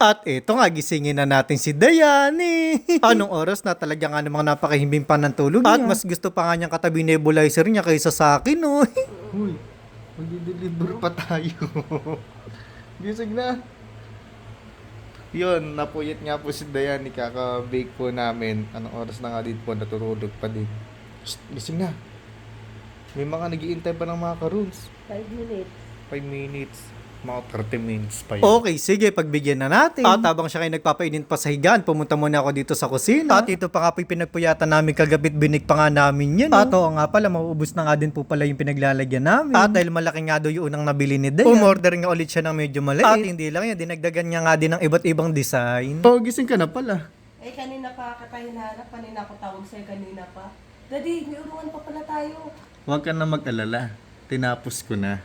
At ito nga, gisingin na natin si Dayani. Anong oras na talaga nga namang napakahimbing pa ng tulog At mas gusto pa nga niyang katabi nebulizer niya kaysa sa akin, oh. Uy, magdi-deliver pa tayo. Gising na. Yun, napuyat nga po si Dayan, ikaka-bake po namin. Anong oras na nga din po, natutulog pa din. Shh, gising na. May mga nagiintay pa ng mga karuns. 5 minutes. 5 minutes, mga 30 minutes pa yun. Okay, sige, pagbigyan na natin. At habang siya kayo nagpapainit pa sa higaan, pumunta muna ako dito sa kusina. At ito pa nga po pinagpuyatan namin kagabit, binig pa nga namin yan. At oo nga pala, mauubos na nga din po pala yung pinaglalagyan namin. At dahil malaki nga daw yung unang nabili ni Dayan, umorder nga ulit siya ng medyo maliit. At hindi lang yan, dinagdagan niya nga din ng iba't ibang design. Oh, gising ka na pala. Eh, kanina pa kita hinahanap. Kanina ako tawag sa'yo kanina pa. Daddy, may uruan pa pala tayo. Huwag ka na mag-alala. Tinapos ko na.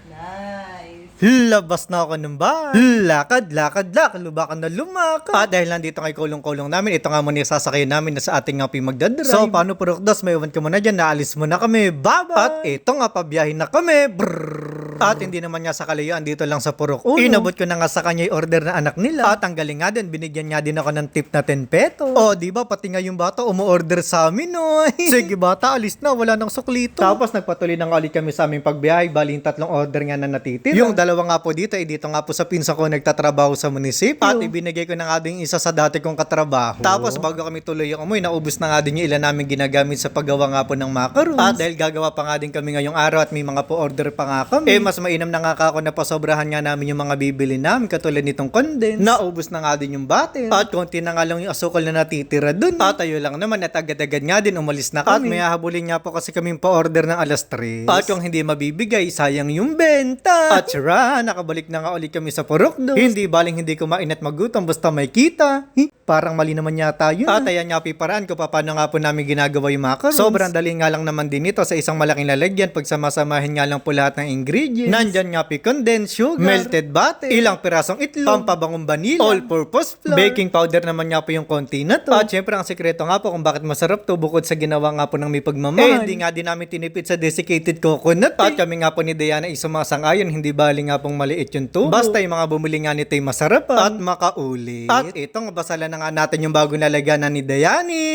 Labas na ako ng bahay. Lakad, lakad, lakad. Lubakan na lumakad. At dahil nandito kay kulong-kulong namin, ito nga muna yung sasakyan namin na sa ating nga magdadrive. So, paano Purokdos? May iwan ka muna dyan. Naalis mo na kami. Bye-bye. At ito nga, pabiyahin na kami. Brrrr. At hindi naman nga sa kalayuan dito lang sa Purok Uno. Inabot ko na nga sa kanya yung order na anak nila. At ang galing nga din, binigyan nga din ako ng tip na 10 peto. Oh, di ba? Pati nga yung bata umu-order sa amin, no? Sige bata, alis na. Wala nang suklito. Tapos nagpatuloy na nga ulit kami sa aming pagbiyahe. Bali yung tatlong order nga na natitira. Yung dalawa nga po dito, eh, dito nga po sa pinsa ko nagtatrabaho sa munisipyo. At ibinigay ko na nga din isa sa dati kong katrabaho. Tapos bago kami tuloy yung umuwi, naubos na nga din yung ilan namin ginagamit sa paggawa nga po ng macarons. At dahil gagawa pa nga din kami ngayong araw at may mga po order pa nga kami. Eh mas mainam na nga ako na pasobrahan nga namin yung mga bibili namin katulad nitong condense. Naubos na nga din yung butter. At konti na nga lang yung asukal na natitira dun. At ayo lang naman at agad-agad nga din umalis na kami. At may hahabulin nga po kasi kami pa-order ng alas 3. At kung hindi mabibigay, sayang yung benta. At sira, nakabalik na nga ulit kami sa Purokdo. Hindi baling hindi kumain at magutom basta may kita. Hi, parang mali naman yata yun. At ayan nga piparaan ko pa paano nga po namin ginagawa yung macarons. Sobrang dali nga lang naman din ito sa isang malaking lalagyan. Pagsamasamahin nga lang po lahat ng ingredients. Nandyan nga condensed sugar, melted butter, ilang pirasong itlog, pampabangong vanilla, all-purpose flour, baking powder naman nga po yung konti na to. At syempre ang sekreto nga po kung bakit masarap to bukod sa ginawa nga po ng may pagmamahal. Eh, hindi nga din namin tinipid sa desiccated coconut. At kami nga po ni Diana ay sumasang-ayon, hindi bali nga pong maliit yung tubo. Basta yung mga bumili nga nito ay masarap at makaulit. At ito nga basala na nga natin yung bagong lalagyan na ni Dayani.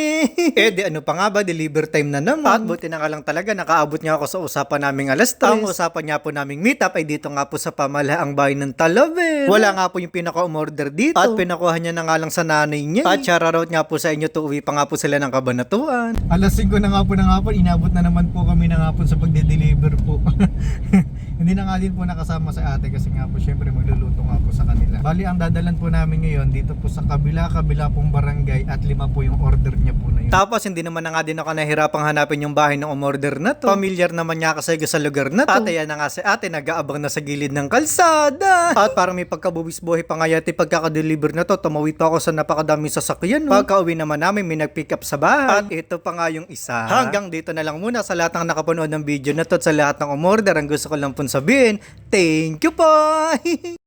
eh di ano pa nga ba, deliver time na naman. At buti na nga lang talaga, nakaabot niya ako sa usapan naming alas 3. Ang usapan niya po naming meet up ay dito nga po sa pamalaang bahay ng Talavera. Wala nga po yung pinaka-umorder dito. At pinakuha niya na nga lang sa nanay niya. At shoutout nga po sa inyo, tuwi pa nga po sila ng kabanatuan. Alas 5 na nga po ng hapon, inabot na naman po kami ng hapon sa pagde-deliver po. Hindi na nga din po nakasama sa ate kasi nga po syempre magluluto nga po sa kanila. Bali ang dadalan po namin ngayon dito po sa kabila, kabila pong barangay at lima po yung order niya po na yun. Tapos hindi naman na nga din ako nahirapang hanapin yung bahay ng umorder na to. Familiar naman niya kasi sa lugar na to. At ayan na nga si ate, nag-aabang na sa gilid ng kalsada. At parang may pagkabubis-buhay pa nga yati pagkakadeliver na to, tumawid pa ako sa napakadaming sasakyan. No? Pagka uwi naman namin, may nag-pick up sa bahay. At ito pa nga yung isa. Hanggang dito na lang muna sa lahat ng nakapanood ng video na to at sa lahat ng umorder. Ang gusto ko lang pong sabihin, thank you po!